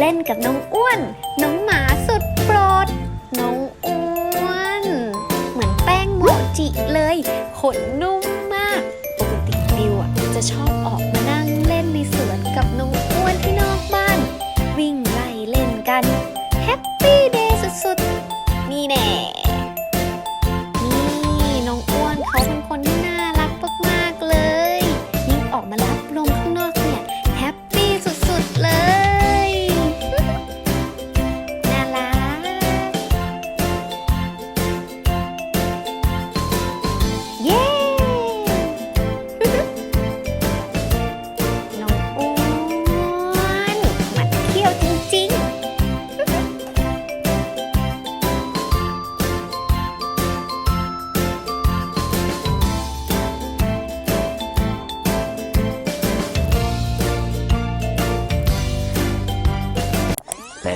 เล่นกับน้องอ้วน น้องหมาสุดโปรด น้องอ้วน เหมือนแป้งโมจิเลย ขนนุ่มมาก ปกติบิวอะจะชอบออกมา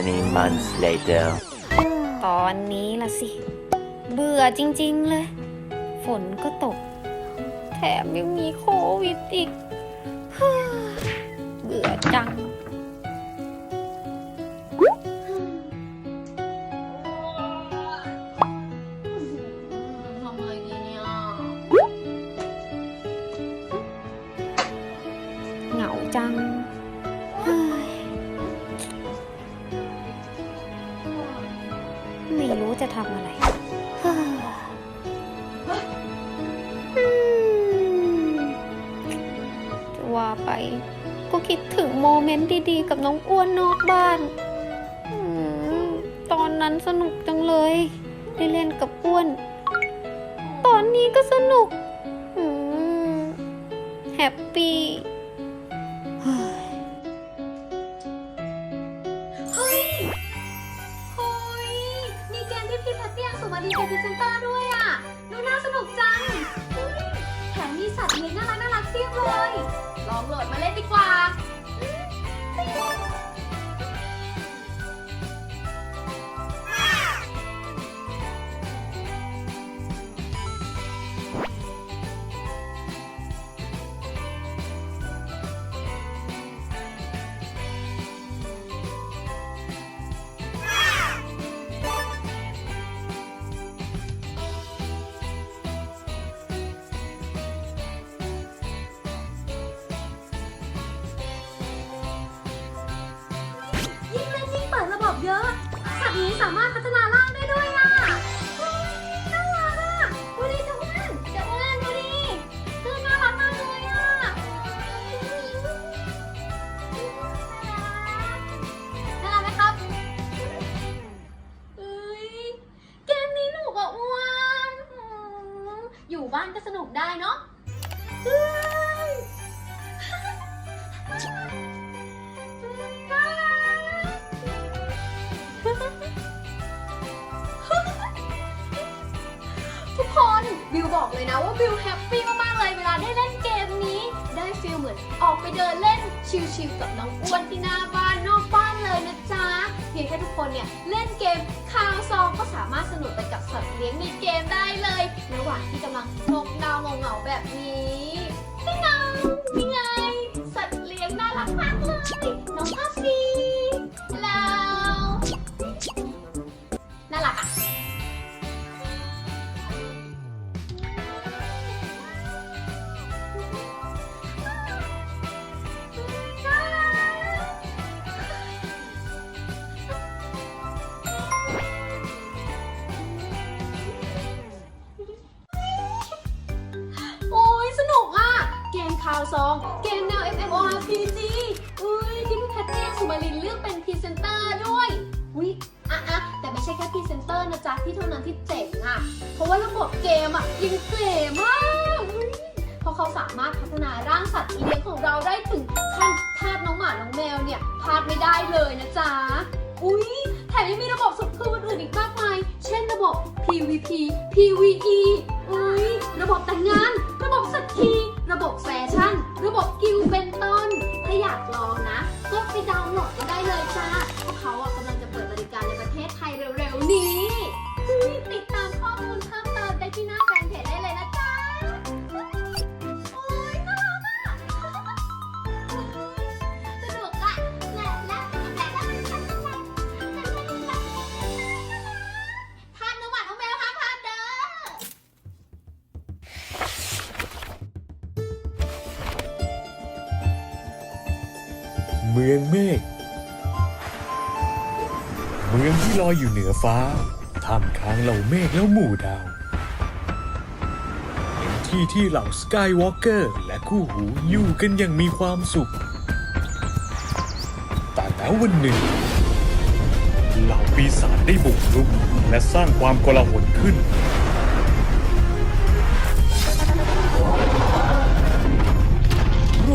Many months later. ตอนนี้ละสิ เบื่อจริง ๆ เลย ฝนก็ตก แถมยังมีโควิดอีก เบื่อจัง จะทำอะไรจะว่าไป ก็คิดถึงโมเมนต์ดีๆ กับน้องอ้วนนอกบ้านตอนนั้นสนุกจังเลย ได้เล่นกับอ้วน ตอนนี้ก็สนุกแฮปปี้ อร์ด้วยอะ ดูน่าสนุกจังเฮ้ยแถมมีสัตว์เลี้ยงน่ารักน่ารักเพียบเลย ลองโหลดมาเล่นดีกว่า อยู่บ้านก็สนุกได้เนาะทุกคนบิวบอกเลยนะว่าบิวแฮปปี้มากๆเลยเวลาได้เล่นเกมนี้ ได้ฟีลเหมือนออกไปเดินเล่นชิลๆกับน้องอ้วนที่หน้า ให้ทุกคนเนี่ยเล่นเกมคาวซองก็สามารถสนุกไปกับสัตว์เลี้ยงในเกมได้เลยระหว่างที่กำลังนกดาวเหงาๆแบบนี้นี่ไงนี่ไงสัตว์เลี้ยงน่ารักมากเลยน้องพัฟฟี่ 2 เกมแนว MMORPG อุ้ยที่พี่แพทเต้สุมาลินเลือกเป็นพรีเซนเตอร์ด้วยอุ้ยอะอะแต่ไม่ใช่แค่พรีเซนเตอร์นะจ๊ะที่เท่านั้นที่เจ๋งอะเพราะว่าระบบเกมอะยังเก๋มากอุ๊ยเพราะเขาสามารถพัฒนาร่างสัตว์เลี้ยงของเราได้ถึงขั้นทาสน้องหมา น้องแมวเนี่ยพลาดไม่ได้เลยนะจ๊ะ อุ้ยแถมยังมีระบบสมคืนอื่นอีกมากมาย เช่นระบบ PVP PVE อุ้ยระบบแต่งงาน ระบบสัตว์ที ระบบแฟชั่นระ เมืองเมฆ เมืองที่ลอยอยู่เหนือฟ้า ท่ามกลางเหล่าเมฆแล้วหมู่ดาว เป็นที่ที่เหล่าสกายวอล์กเกอร์และคู่หูอยู่กันอย่างมีความสุข แต่แล้ววันหนึ่ง เหล่าปีศาจได้บุกรุกและสร้างความโกลาหลขึ้น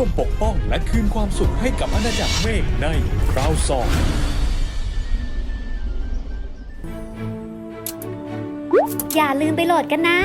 ร่วมปกป้องและคืนความสุขให้กับอาณาจักรเมฆในคราวสองอย่าลืมไปโหลดกันนะ